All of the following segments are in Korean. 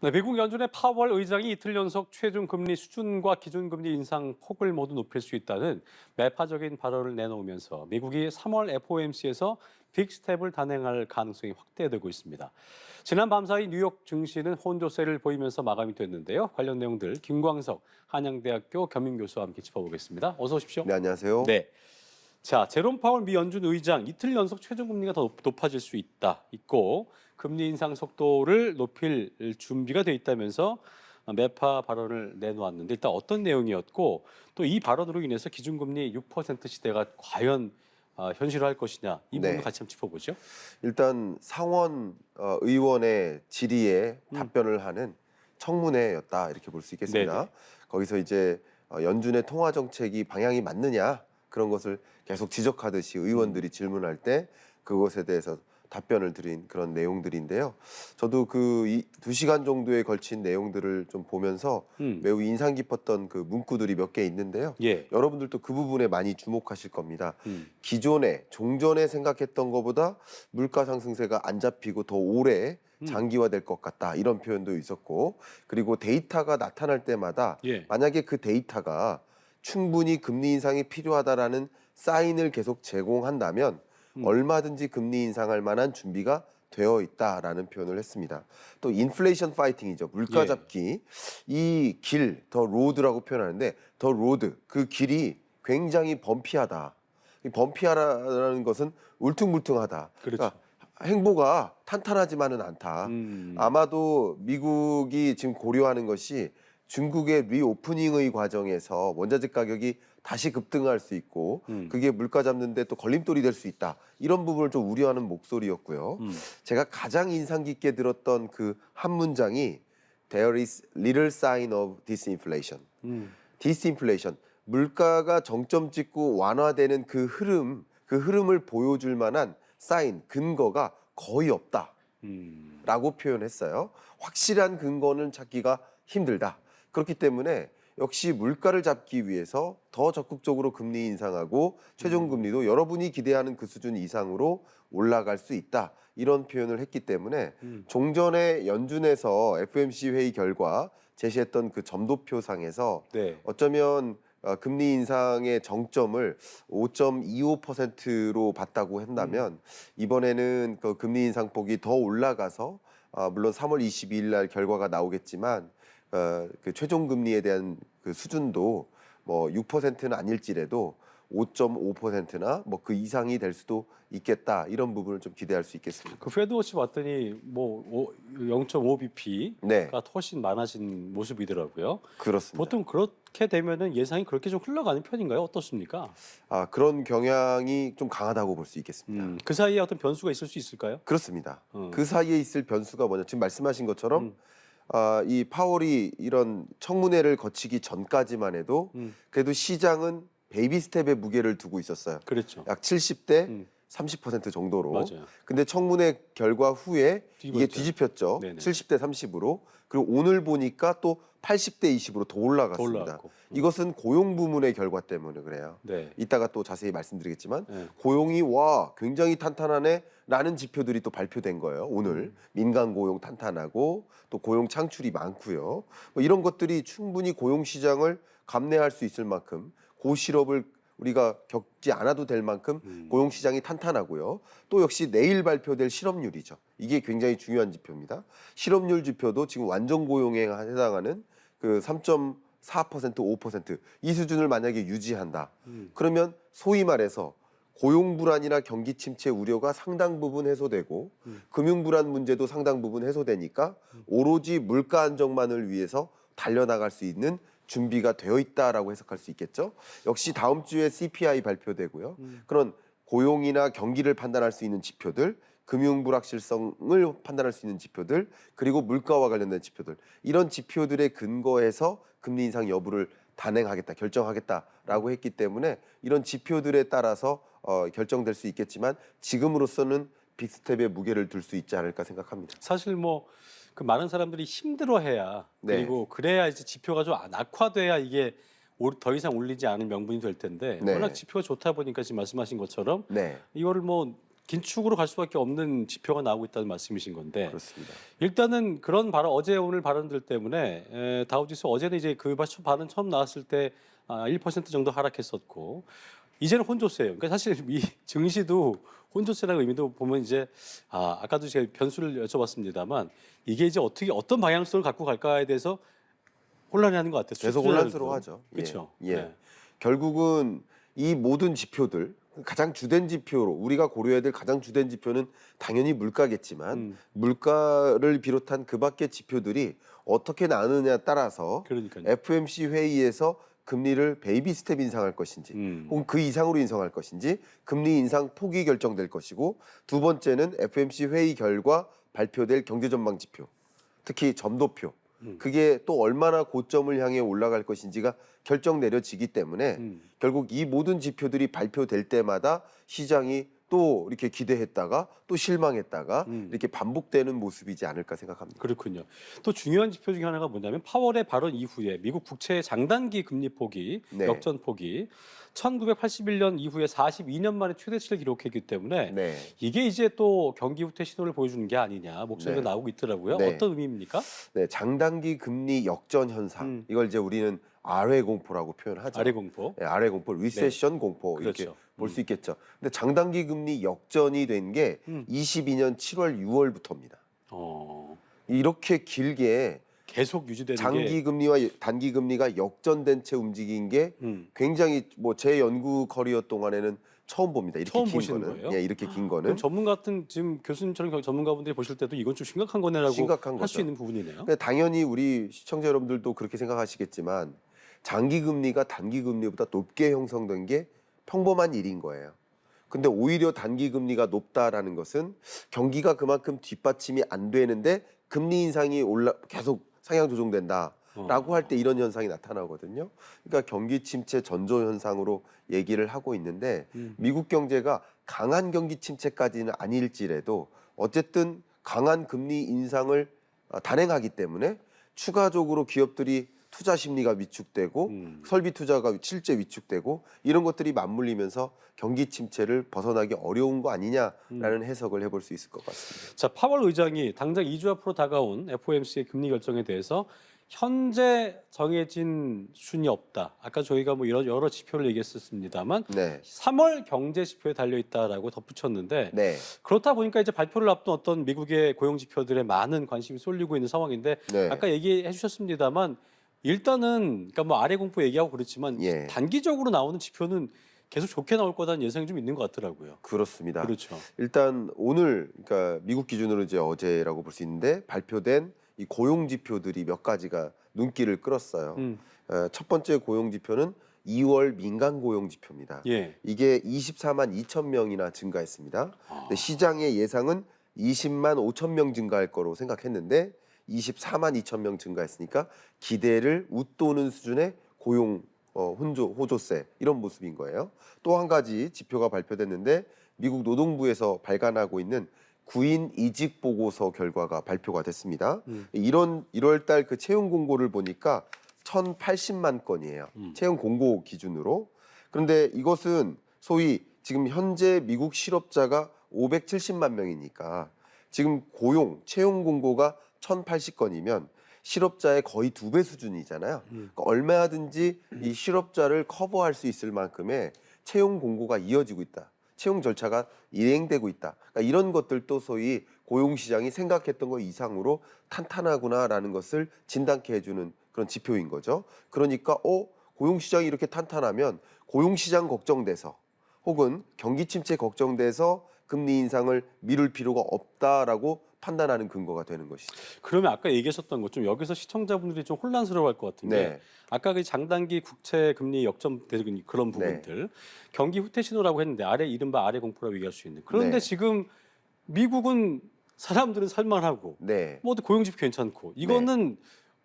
네, 미국 연준의 파월 의장이 이틀 연속 최종 금리 수준과 기준 금리 인상 폭을 모두 높일 수 있다는 매파적인 발언을 내놓으면서 미국이 3월 FOMC에서 빅스텝을 단행할 가능성이 확대되고 있습니다. 지난 밤 사이 뉴욕 증시는 혼조세를 보이면서 마감이 됐는데요. 관련 내용들 김광석 한양대학교 겸임교수와 함께 짚어보겠습니다. 어서 오십시오. 네, 안녕하세요. 네. 자, 제롬 파월 미 연준 의장 이틀 연속 최종 금리가 더 높- 높아질 수 있다. 있고 금리 인상 속도를 높일 준비가 돼 있다면서 매파 발언을 내놓았는데 일단 어떤 내용이었고 또 이 발언으로 인해서 기준금리 6% 시대가 과연 아, 현실화할 것이냐 이 부분 네. 같이 한번 짚어보죠. 일단 상원 어, 의원의 질의에 음. 답변을 하는 청문회였다 이렇게 볼 수 있겠습니다. 네네. 거기서 이제 어, 연준의 통화 정책이 방향이 맞느냐 그런 것을 계속 지적하듯이 음. 의원들이 질문할 때 그것에 대해서 답변을 드린 그런 내용들인데요. 저도 그두 시간 정도에 걸친 내용들을 좀 보면서 음. 매우 인상 깊었던 그 문구들이 몇 개 있는데요. 예. 여러분들도 그 부분에 많이 주목하실 겁니다. 음. 기존에 종전에 생각했던 것보다 물가 상승세가 안 잡히고 더 오래 음. 장기화될 것 같다 이런 표현도 있었고 그리고 데이터가 나타날 때마다 예. 만약에 그 데이터가 충분히 금리 인상이 필요하다라는 사인을 계속 제공한다면 음. 얼마든지 금리 인상할 만한 준비가 되어 있다라는 표현을 했습니다. 또 인플레이션 파이팅이죠. 물가 예. 잡기. 이 길, 더 로드라고 표현하는데 더 로드 그 길이 굉장히 범피하다. 이 범피하다는 것은 울퉁불퉁하다. 그렇죠. 그러니까 행보가 탄탄하지만은 않다. 음. 아마도 미국이 지금 고려하는 것이 중국의 리오프닝의 과정에서 원자재 가격이 다시 급등할 수 있고 음. 그게 물가 잡는데 또 걸림돌이 될 수 있다. 이런 부분을 좀 우려하는 목소리였고요. 음. 제가 가장 인상 깊게 들었던 그 한 문장이 There is little sign of disinflation. 음. 디스인플레이션 물가가 정점 찍고 완화되는 그 흐름 그 흐름을 보여줄 만한 사인 근거가 거의 없다라고 음. 표현했어요. 확실한 근거는 찾기가 힘들다. 그렇기 때문에 역시 물가를 잡기 위해서 더 적극적으로 금리 인상하고 최종 금리도 여러분이 기대하는 그 수준 이상으로 올라갈 수 있다. 이런 표현을 했기 때문에 음. 종전에 연준에서 FMC 회의 결과 제시했던 그 점도표상에서 네. 어쩌면 어, 금리 인상의 정점을 5.25%로 봤다고 한다면 이번에는 그 금리 인상폭이 더 올라가서 어, 물론 3월 22일 날 결과가 나오겠지만 어, 그 최종 금리에 대한 그 수준도 뭐 6%는 아닐지라도 5.5%나 뭐 그 이상이 될 수도 있겠다 이런 부분을 좀 기대할 수 있겠습니다. 그 페드워치 봤더니 뭐 0.5bp가 네, 훨씬 많아진 모습이더라고요. 그렇습니다. 보통 그렇게 되면은 예상이 그렇게 좀 흘러가는 편인가요? 어떻습니까? 아 그런 경향이 좀 강하다고 볼 수 있겠습니다. 음, 그 사이에 어떤 변수가 있을 수 있을까요? 그렇습니다. 음. 그 사이에 있을 변수가 뭐냐? 지금 말씀하신 것처럼 음. 아, 이 파월이 이런 청문회를 거치기 전까지만 해도 음, 그래도 시장은 베이비 스텝의 무게를 두고 있었어요. 그렇죠. 약 70대 음, 30% 정도로. 맞아요. 근데 청문회 결과 후에 이게 뒤집어졌죠. 뒤집혔죠. 네네. 70대 30으로. 그리고 오늘 보니까 또 80대 20으로 더더 올라갔습니다. 올라갔고. 음, 이것은 고용 부문의 결과 때문에 그래요. 네. 이따가 또 자세히 말씀드리겠지만 네. 고용이 와 굉장히 탄탄하네 라는 지표들이 또 발표된 거예요 오늘 음. 민간 고용 탄탄하고 또 고용 창출이 많고요 뭐 이런 것들이 충분히 고용 시장을 감내할 수 있을 만큼 고실업을 우리가 겪지 않아도 될 만큼 음. 고용 시장이 탄탄하고요. 또 역시 내일 발표될 실업률이죠. 이게 굉장히 중요한 지표입니다. 실업률 지표도 지금 완전 고용에 해당하는 그 3.4% 5%이 수준을 만약에 유지한다. 음, 그러면 소위 말해서 고용 불안이나 경기 침체 우려가 상당 부분 해소되고 음. 금융 불안 문제도 상당 부분 해소되니까 오로지 물가 안정만을 위해서 달려나갈 수 있는 준비가 되어 있다라고 해석할 수 있겠죠. 역시 다음 주에 CPI 발표되고요. 음. 그런 고용이나 경기를 판단할 수 있는 지표들, 금융 불확실성을 판단할 수 있는 지표들, 그리고 물가와 관련된 지표들 이런 지표들에 근거해서 금리 인상 여부를 단행하겠다, 결정하겠다라고 했기 때문에 이런 지표들에 따라서 어, 결정될 수 있겠지만 지금으로서는 빅스텝의 무게를 둘 수 있지 않을까 생각합니다. 사실 뭐 그 많은 사람들이 힘들어해야 네. 그리고 그래야 이제 지표가 좀 낙화돼야 이게 올- 더 이상 올리지 않은 명분이 될 텐데 네. 워낙 지표가 좋다 보니까 지금 말씀하신 것처럼 네, 이거를 뭐 긴축으로 갈 수밖에 없는 지표가 나오고 있다는 말씀이신 건데 그렇습니다. 일단은 그런 발언 어제 오늘 발언들 때문에 에, 다우지수 어제는 이제 그 바- 발언 처음 나왔을 때 아, 1% 정도 하락했었고 이제는 혼조세예요. 그러니까 사실 이 증시도 혼조세라는 의미도 보면 이제 아, 아까도 제가 변수를 여쭤봤습니다만 이게 이제 어떻게 어떤 방향성을 갖고 갈까에 대해서 혼란해하는 것 같아요. 계속. 혼란스러워하죠. 예. 그렇죠. 예. 결국은 이 모든 지표들 가장 주된 지표로 우리가 고려해야 될 가장 주된 지표는 당연히 물가겠지만 음, 물가를 비롯한 그 밖의 지표들이 어떻게 나느냐에 따라서 그러니까요. FMC 회의에서 금리를 베이비 스텝 인상할 것인지 음, 혹은 그 이상으로 인상할 것인지 금리 인상 폭이 결정될 것이고 두 번째는 FMC 회의 결과 발표될 경제 전망 지표 특히 점도표 음. 그게 또 얼마나 고점을 향해 올라갈 것인지가 결정 내려지기 때문에 음. 결국 이 모든 지표들이 발표될 때마다 시장이 또 이렇게 기대했다가 또 실망했다가 음. 이렇게 반복되는 모습이지 않을까 생각합니다. 그렇군요. 또 중요한 지표 중에 하나가 뭐냐면 파월의 발언 이후에 미국 국채 장단기 금리 폭이 네. 역전 폭이 1981년 이후에 42년 만에 최대치를 기록했기 때문에 네. 이게 이제 또 경기 후퇴 신호를 보여주는 게 아니냐 목소리가 네. 나오고 있더라고요. 네. 어떤 의미입니까? 네, 장단기 금리 역전 현상. 음. 이걸 이제 우리는 아래 공포라고 표현하죠. 아래 공포. 네, 아래 공포, 리세션 공포 이렇게 그렇죠. 볼수 음. 있겠죠. 근데 장단기 금리 역전이 된 게 음. 22년 7월 6월부터입니다. 어, 이렇게 길게 계속 유지되는 장기 게 금리와 단기 금리가 역전된 채 움직인 게 음. 굉장히 뭐 제 연구 커리어 동안에는 처음 봅니다. 이렇게 처음 긴 보시는 거는. 거예요? 예, 이렇게 긴 그럼 거는. 전문가 같은 지금 교수님처럼 경- 전문가분들이 보실 때도 이건 좀 심각한 거네라고 심각한 할수 거죠. 있는 부분이네요. 근데 당연히 우리 시청자 여러분들도 그렇게 생각하시겠지만 장기 금리가 단기 금리보다 높게 형성된 게 평범한 일인 거예요. 근데 오히려 단기 금리가 높다라는 것은 경기가 그만큼 뒷받침이 안 되는데 금리 인상이 올라 계속 상향 조정된다. 어. 라고 할 때 이런 현상이 나타나거든요. 그러니까 경기 침체 전조 현상으로 얘기를 하고 있는데 음. 미국 경제가 강한 경기 침체까지는 아닐지라도 어쨌든 강한 금리 인상을 어, 단행하기 때문에 추가적으로 기업들이 투자 심리가 위축되고 음. 설비 투자가 실제 위축되고 이런 것들이 맞물리면서 경기 침체를 벗어나기 어려운 거 아니냐라는 해석을 해볼 수 있을 것 같습니다. 자, 파월 의장이 당장 2주 앞으로 다가온 FOMC의 금리 결정에 대해서 현재 정해진 수준이 없다. 아까 저희가 뭐 여러, 여러 지표를 얘기했었습니다만 네, 3월 경제 지표에 달려 있다라고 덧붙였는데 네, 그렇다 보니까 이제 발표를 앞둔 어떤 미국의 고용 지표들에 많은 관심이 쏠리고 있는 상황인데 네. 아까 얘기해 주셨습니다만 일단은 그러니까 뭐 아래 공포 얘기하고 그렇지만 예. 단기적으로 나오는 지표는 계속 좋게 나올 거다는 예상이 좀 있는 것 같더라고요. 그렇습니다. 그렇죠. 일단 오늘 그러니까 미국 기준으로 이제 어제라고 볼 수 있는데 발표된 이 고용 지표들이 몇 가지가 눈길을 끌었어요. 음, 어, 첫 번째 고용 지표는 2월 민간 고용 지표입니다. 예. 이게 24만 2천 명이나 증가했습니다. 아, 근데 시장의 예상은 20만 5천 명 증가할 거로 생각했는데 24만 2천 명 증가했으니까 기대를 웃도는 수준의 고용 어, 혼조 호조세 이런 모습인 거예요. 또 한 가지 지표가 발표됐는데 미국 노동부에서 발간하고 있는 구인 이직 보고서 결과가 발표가 됐습니다. 음. 이런 1월 달 그 채용 공고를 보니까 1,080만 건이에요. 음. 채용 공고 기준으로. 그런데 이것은 소위 지금 현재 미국 실업자가 570만 명이니까 지금 고용 채용 공고가 1,080건이면 실업자의 거의 두 배 수준이잖아요. 음. 그러니까 얼마든지 이 실업자를 커버할 수 있을 만큼의 채용 공고가 이어지고 있다. 채용 절차가 이행되고 있다. 그러니까 이런 것들도 소위 고용 시장이 생각했던 것 이상으로 탄탄하구나라는 것을 진단케 해주는 그런 지표인 거죠. 그러니까 어 고용 시장이 이렇게 탄탄하면 고용 시장 걱정돼서 혹은 경기 침체 걱정돼서 금리 인상을 미룰 필요가 없다라고 판단하는 근거가 되는 것이죠. 그러면 아까 얘기하셨던 것좀 여기서 시청자분들이 좀 혼란스러워할 것 같은데 네. 아까 그 장단기 국채 금리 역전되는 그런 네. 부분들 경기 후퇴 신호라고 했는데 아래 이른바 아래 공포라고 얘기할 수 있는 그런데 네. 지금 미국은 사람들은 살만하고 네. 뭐 고용 지표 괜찮고 이거는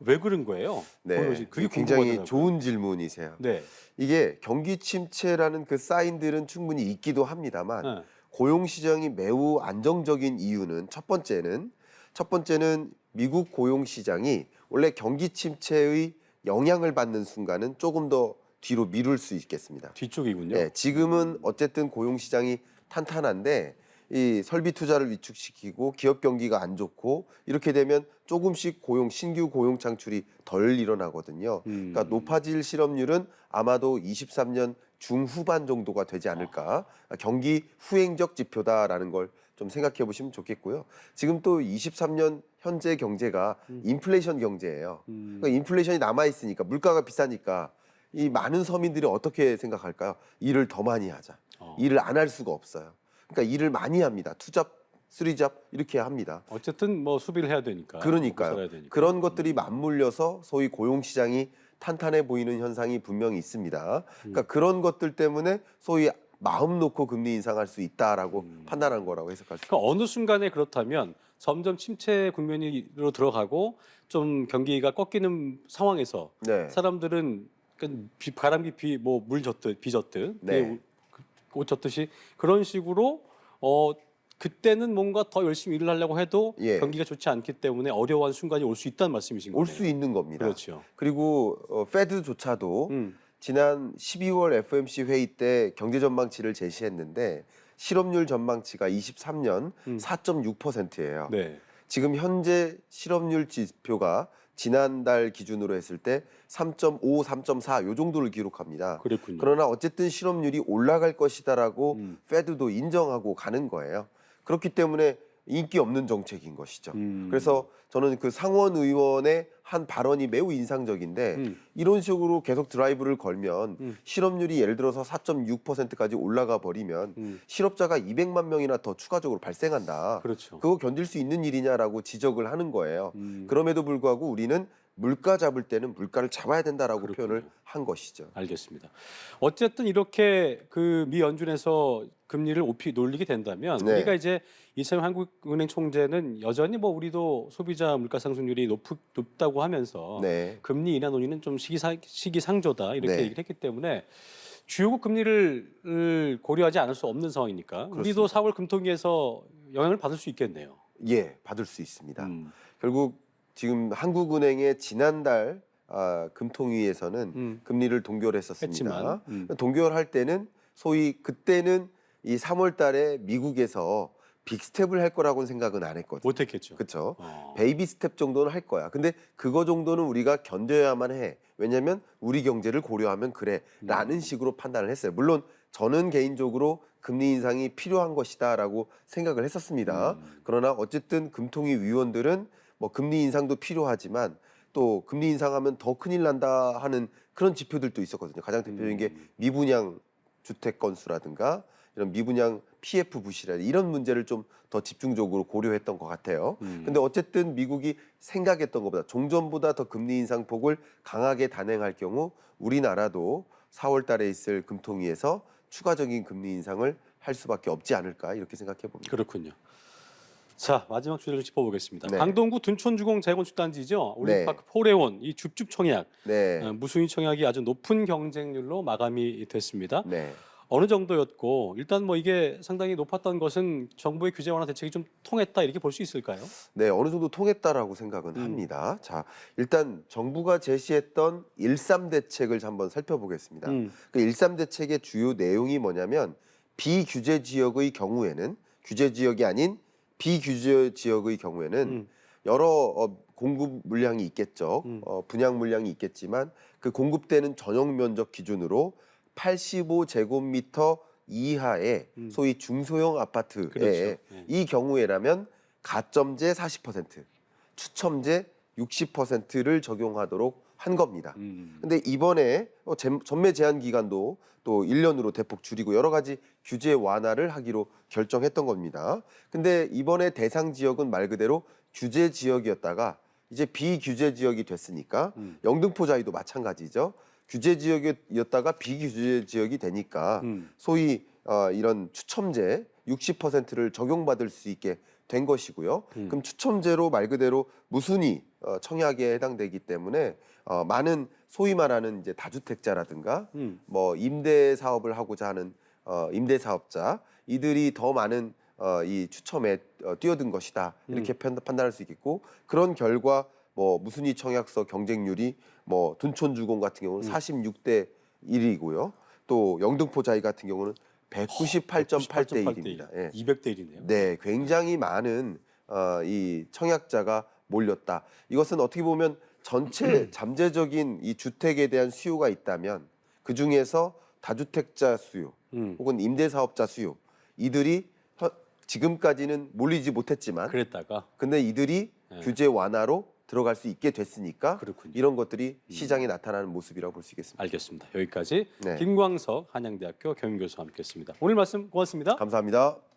왜 그런 거예요? 네. 그게 굉장히 궁금하더라고요. 좋은 질문이세요. 네. 이게 경기 침체라는 그 사인들은 충분히 있기도 합니다만 네. 고용 시장이 매우 안정적인 이유는 첫 번째는 첫 번째는 미국 고용 시장이 원래 경기 침체의 영향을 받는 순간은 조금 더 뒤로 미룰 수 있겠습니다. 뒤쪽이군요. 네, 지금은 어쨌든 고용 시장이 탄탄한데 이 설비 투자를 위축시키고 기업 경기가 안 좋고 이렇게 되면 조금씩 고용 신규 고용 창출이 덜 일어나거든요. 음. 그러니까 높아질 실업률은 아마도 23년 중후반 정도가 되지 않을까. 경기 후행적 지표다라는 걸 좀 생각해 보시면 좋겠고요. 지금 또 23년 현재 경제가 인플레이션 경제예요. 음. 그러니까 인플레이션이 남아 있으니까 물가가 비싸니까 이 많은 서민들이 어떻게 생각할까요? 일을 더 많이 하자. 어. 일을 안 할 수가 없어요. 그러니까 일을 많이 합니다. 투잡, 쓰리잡 이렇게 합니다. 어쨌든 뭐 수비를 해야 되니까. 그러니까요. 되니까. 그런 것들이 맞물려서 소위 고용 시장이 탄탄해 보이는 현상이 분명히 있습니다. 그러니까 그런 것들 때문에 소위 마음 놓고 금리 인상할 수 있다라고 판단한 거라고 해석할 수 그러니까 어느 순간에 그렇다면 점점 침체 국면으로 들어가고 좀 경기가 꺾이는 상황에서 네. 사람들은 그러니까 비, 바람기 비 뭐 물 젖듯 비 젖듯 네. 네. 옷 젖듯이 그런 식으로 어 그때는 뭔가 더 열심히 일을 하려고 해도 예. 경기가 좋지 않기 때문에 어려워하는 순간이 올 수 있다는 말씀이신 거예요. 올 수 있는 겁니다. 그렇죠. 그리고 어, 페드조차도 음. 지난 12월 FOMC 회의 때 경제 전망치를 제시했는데 실업률 전망치가 23년 음. 4.6%예요. 네. 지금 현재 실업률 지표가 지난달 기준으로 했을 때 3.5, 3.4 요 정도를 기록합니다. 그랬군요. 그러나 어쨌든 실업률이 올라갈 것이다라고 음. 페드도 인정하고 가는 거예요. 그렇기 때문에 인기 없는 정책인 것이죠. 음. 그래서 저는 그 상원 의원의 한 발언이 매우 인상적인데 음. 이런 식으로 계속 드라이브를 걸면 음. 실업률이 예를 들어서 4.6%까지 올라가 버리면 음. 실업자가 200만 명이나 더 추가적으로 발생한다. 그렇죠. 그거 견딜 수 있는 일이냐라고 지적을 하는 거예요. 음. 그럼에도 불구하고 우리는 물가 잡을 때는 물가를 잡아야 된다라고 그렇군요. 표현을 한 것이죠. 알겠습니다. 어쨌든 이렇게 그 미 연준에서 금리를 높이 놀리게 된다면 네. 우리가 이제 이차영 한국은행 총재는 여전히 뭐 우리도 소비자 물가 상승률이 높, 높다고 하면서 네. 금리 인하 논의는 좀 시기상, 시기상조다 이렇게 네. 얘기를 했기 때문에 주요국 금리를 을 고려하지 않을 수 없는 상황이니까 우리도 그렇습니다. 4월 금통위에서 영향을 받을 수 있겠네요. 예, 받을 수 있습니다. 음, 결국 지금 한국은행의 지난달 아, 금통위에서는 음, 금리를 동결했었습니다. 했지만 음, 동결할 때는 소위 그때는 이 3월 달에 미국에서 빅스텝을 할 거라고는 생각은 안 했거든요. 못했겠죠. 그렇죠. 어, 베이비 스텝 정도는 할 거야. 근데 그거 정도는 우리가 견뎌야만 해. 왜냐면 우리 경제를 고려하면 그래. 라는 음. 식으로 판단을 했어요. 물론 저는 개인적으로 금리 인상이 필요한 것이다라고 생각을 했었습니다. 음. 그러나 어쨌든 금통위 위원들은 뭐 금리 인상도 필요하지만 또 금리 인상하면 더 큰일 난다 하는 그런 지표들도 있었거든요. 가장 대표적인 게 음. 미분양 주택 건수라든가 이런 미분양 PF 부실이라 이런 문제를 좀 더 집중적으로 고려했던 것 같아요. 음. 근데 어쨌든 미국이 생각했던 것보다 종전보다 더 금리 인상 폭을 강하게 단행할 경우 우리나라도 4월 달에 있을 금통위에서 추가적인 금리 인상을 할 수밖에 없지 않을까 이렇게 생각해 봅니다. 그렇군요. 자 마지막 주제를 짚어보겠습니다. 네. 강동구 둔촌주공 재건축 단지죠. 네. 올림픽 포레온 이 줍줍 청약, 네. 어, 무순위 청약이 아주 높은 경쟁률로 마감이 됐습니다. 네. 어느 정도였고 일단 뭐 이게 상당히 높았던 것은 정부의 규제 완화 대책이 좀 통했다 이렇게 볼 수 있을까요? 네, 어느 정도 통했다라고 생각은 음. 합니다. 자, 일단 정부가 제시했던 일삼 대책을 한번 살펴보겠습니다. 음, 그 일삼 대책의 주요 내용이 뭐냐면 비규제 지역의 경우에는 규제 지역이 아닌 비규제 지역의 경우에는 음, 여러 어, 공급 물량이 있겠죠. 음. 어, 분양 물량이 있겠지만 그 공급되는 전용 면적 기준으로 85제곱미터 이하의 음. 소위 중소형 아파트에 그렇죠. 예. 이 경우에라면 가점제 40%, 추첨제 60%를 적용하도록 한 겁니다. 음, 근데 이번에 어, 잼- 전매 제한 기간도 또 1년으로 대폭 줄이고 여러 가지 규제 완화를 하기로 결정했던 겁니다. 근데 이번에 대상 지역은 말 그대로 규제 지역이었다가 이제 비규제 지역이 됐으니까 음, 영등포자이도 마찬가지죠. 규제 지역이었다가 비규제 지역이 되니까 음, 소위 어, 이런 추첨제 60%를 적용받을 수 있게 된 것이고요. 음. 그럼 추첨제로 말 그대로 무순위 어, 청약에 해당되기 때문에 어, 많은 소위 말하는 이제 다주택자라든가 음, 뭐 임대 사업을 하고자 하는 어, 임대 사업자 이들이 더 많은 어, 이 추첨에 어, 뛰어든 것이다 이렇게 편- 판단할 수 있겠고 그런 결과 뭐 무순위 청약서 경쟁률이 뭐 둔촌 주공 같은 경우는 음. 46대 1이고요 또 영등포 자이 같은 경우는 198.8대 1입니다. 예. 200대 1이네요. 네, 굉장히 많은 어, 이 청약자가 몰렸다. 이것은 어떻게 보면 전체 잠재적인 이 주택에 대한 수요가 있다면 그 중에서 다주택자 수요 음, 혹은 임대사업자 수요 이들이 혀- 지금까지는 몰리지 못했지만 그랬다가 근데 이들이 네. 규제 완화로 들어갈 수 있게 됐으니까 그렇군요. 음. 이런 것들이 시장에 나타나는 모습이라고 볼 수 있겠습니다. 알겠습니다. 여기까지 네. 김광석 한양대학교 경영교수와 함께했습니다. 오늘 말씀 고맙습니다. 감사합니다.